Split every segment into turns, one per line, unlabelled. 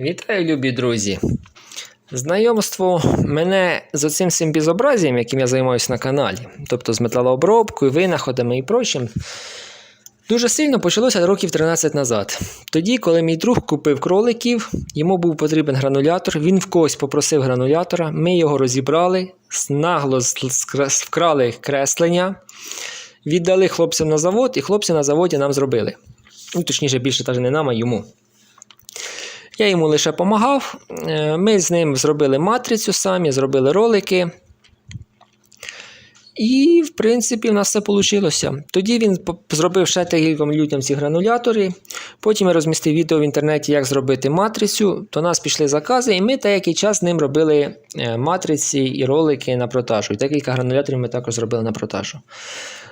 Вітаю, любі друзі! Знайомство мене з оцим всім безобразієм, яким я займаюся на каналі, тобто з металообробкою, винаходами і прочим, дуже сильно почалося років 13 назад. Тоді, коли мій друг купив кроликів, йому був потрібен гранулятор, він в когось попросив гранулятора, ми його розібрали, нагло вкрали креслення, віддали хлопцям на завод, і хлопці на заводі нам зробили. Ну, точніше, більше навіть не нам, а йому. Я йому лише допомагав. Ми з ним зробили матрицю самі, зробили ролики. І, в принципі, в нас все вийшло. Тоді він зробив ще декільком людям ці гранулятори. Потім я розмістив відео в інтернеті, як зробити матрицю. До нас пішли закази, і ми деякий час з ним робили е, матриці і ролики на продажу. І декілька грануляторів ми також зробили на продажу.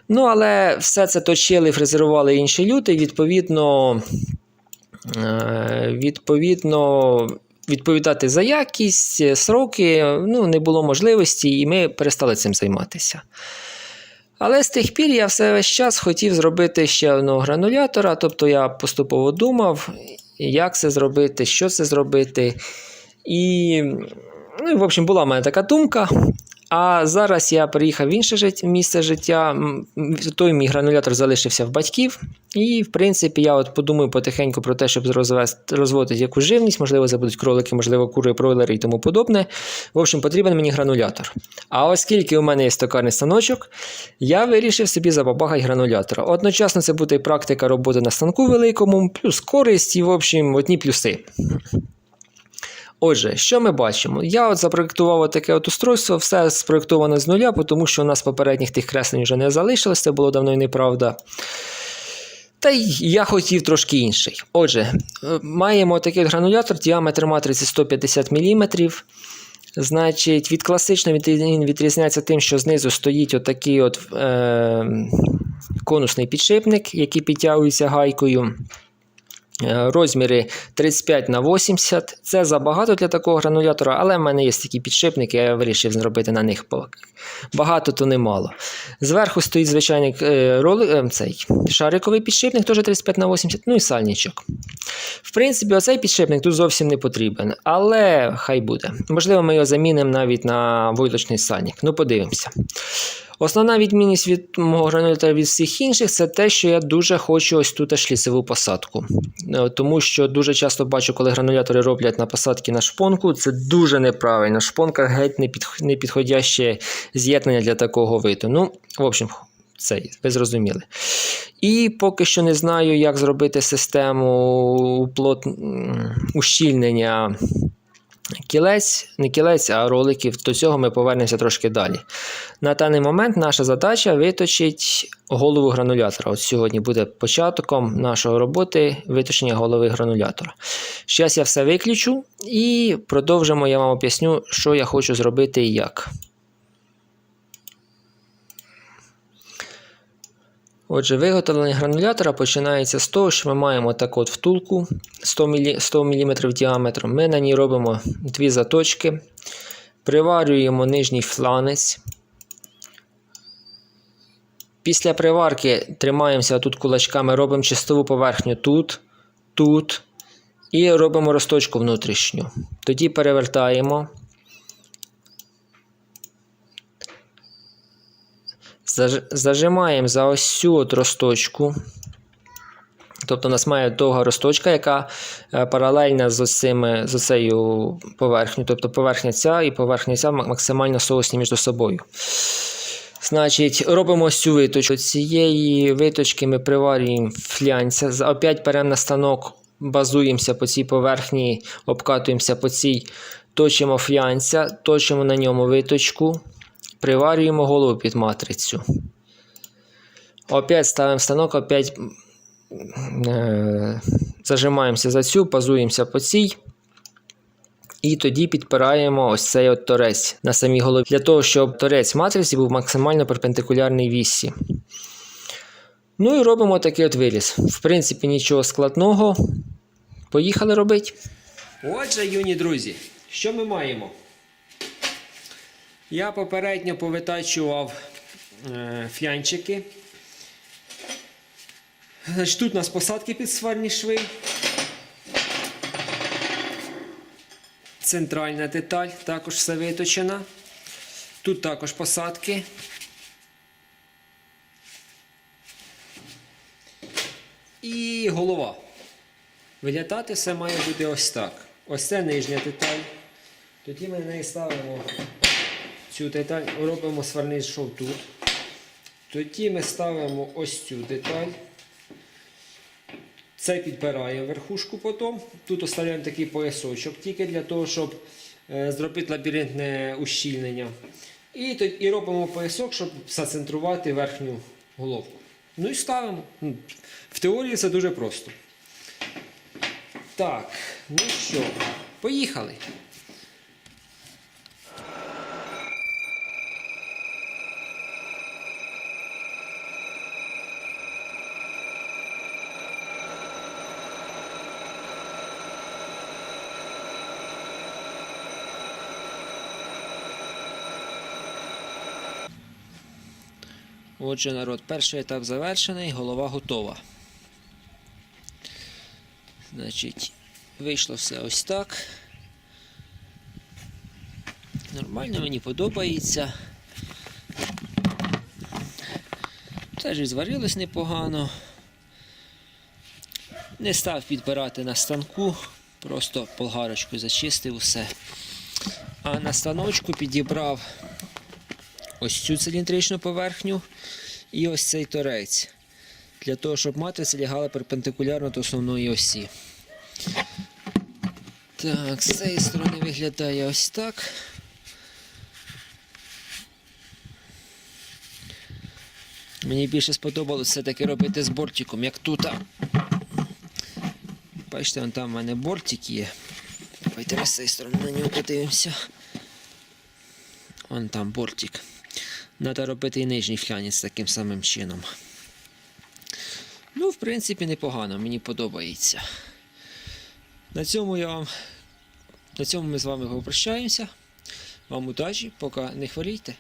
Ну, але все це точили, фрезерували інші люди. Відповідно, Е, Відповідно, відповідати за якість, е, сроки ну, не було можливості, і ми перестали цим займатися. Але з тих пір я все весь час хотів зробити ще одного гранулятора, тобто я поступово думав, як це зробити, що це зробити. І, ну, в общем, була в мене така думка. А зараз я приїхав в інше жит- місце життя. Той мій гранулятор залишився в батьків. І, в принципі, я от подумаю потихеньку про те, щоб розвести, розводити якусь живність, можливо, це будуть кролики, можливо, кури, бройлери і тому подобне. В общем, потрібен мені гранулятор. А оскільки у мене є токарний станочок, я вирішив собі забабахати гранулятора. Одночасно це буде і практика роботи на станку великому, плюс користь і, в общем, одні плюси. Отже, що ми бачимо? Я от запроєктував таке от устройство, все спроєктоване з нуля, тому що у нас попередніх тих креслень вже не залишилось, це було давно і неправда. Та й я хотів трошки інший. Отже, е, маємо такий гранулятор, діаметр матриці 150 мм. Значить, від класичного він відрізняється тим, що знизу стоїть отакий от, е, конусний підшипник, який підтягується гайкою. Е, Розміри 35 на 80. Це забагато для такого гранулятора, але в мене є такі підшипники, я вирішив зробити на них багато, то немало. Зверху стоїть звичайний е, роли, е, цей, шариковий підшипник, теж 35 на 80, ну і сальничок. В принципі, оцей підшипник тут зовсім не потрібен, але хай буде. Можливо, ми його замінимо навіть на войлочний сальник. Ну, подивимося. Основна відмінність від мого гранулятора від всіх інших це те, що я дуже хочу ось тут шліцеву посадку. Е, Тому що дуже часто бачу, коли гранулятори роблять на посадки на шпонку, це дуже неправильно. Шпонка геть не підходяще з'єднання для такого виду. Ну, в общем, це ви зрозуміли. І поки що не знаю, як зробити систему плот... ущільнення кілець, не кілець, а роликів. До цього ми повернемося трошки далі. На даний момент наша задача виточити голову гранулятора. От сьогодні буде початком нашої роботи виточення голови гранулятора. Зараз я все виключу і продовжимо, я вам об'ясню, що я хочу зробити і як. Отже, виготовлення гранулятора починається з того, що ми маємо таку от втулку 100 мм, 100 мм діаметром. Ми на ній робимо дві заточки, приварюємо нижній фланець. Після приварки тримаємося тут кулачками, робимо чистову поверхню тут, тут і робимо розточку внутрішню. Тоді перевертаємо. Зажимаємо за ось цю от розточку. Тобто у нас має довга розточка, яка е, паралельна з, оцими, з оцею поверхнею. Тобто поверхня ця і поверхня ця максимально соусні між собою. Значить, робимо цю виточку. Цієї виточки ми приварюємо флянця. Опять беремо на станок, базуємося по цій поверхні, обкатуємося по цій, точимо флянця, точимо на ньому виточку, приварюємо голову під матрицю. Опять ставимо станок, опять е, зажимаємося за цю, базуємося по цій. І тоді підпираємо ось цей от торець на самій голові, для того, щоб торець матриці був максимально перпендикулярний вісі. Ну і робимо такий от виріз. В принципі, нічого складного. Поїхали робити. Отже, юні друзі, що ми маємо? Я попередньо повитачував е. Значить, тут у нас посадки під сварні шви. Центральна деталь також все виточена. Тут також посадки. І голова. Виглядати все має бути ось так. Ось це нижня деталь. Тоді ми на неї ставимо цю деталь, робимо сварний шов тут. Тоді ми ставимо ось цю деталь. Це підбирає верхушку потім. Тут оставляємо такий поясочок, тільки для того, щоб е, зробити лабіринтне ущільнення. І, і робимо поясок, щоб зацентрувати верхню головку. Ну і ставимо. Ну, В теорії це дуже просто. Так, ну що, поїхали. Отже, народ, перший етап завершений, голова готова. Значить, вийшло все ось так. Нормально, мені подобається. Теж і зварилось непогано. Не став підбирати на станку, просто болгарочкою зачистив усе. А на станочку підібрав ось цю циліндричну поверхню і ось цей торець. Для того, щоб матриці лягала перпендикулярно до основної осі. Так, з цієї сторони виглядає ось так. Мені більше сподобалося все-таки робити з бортиком, як тут. Бачите, вон там в мене бортик є. Давайте з цієї сторони на нього подивимося. Вон там бортик. Треба робити і нижній флянець таким самим чином. Ну, в принципі, непогано, мені подобається. На цьому я вам. На цьому ми з вами попрощаємося. Вам удачі, поки не хворійте.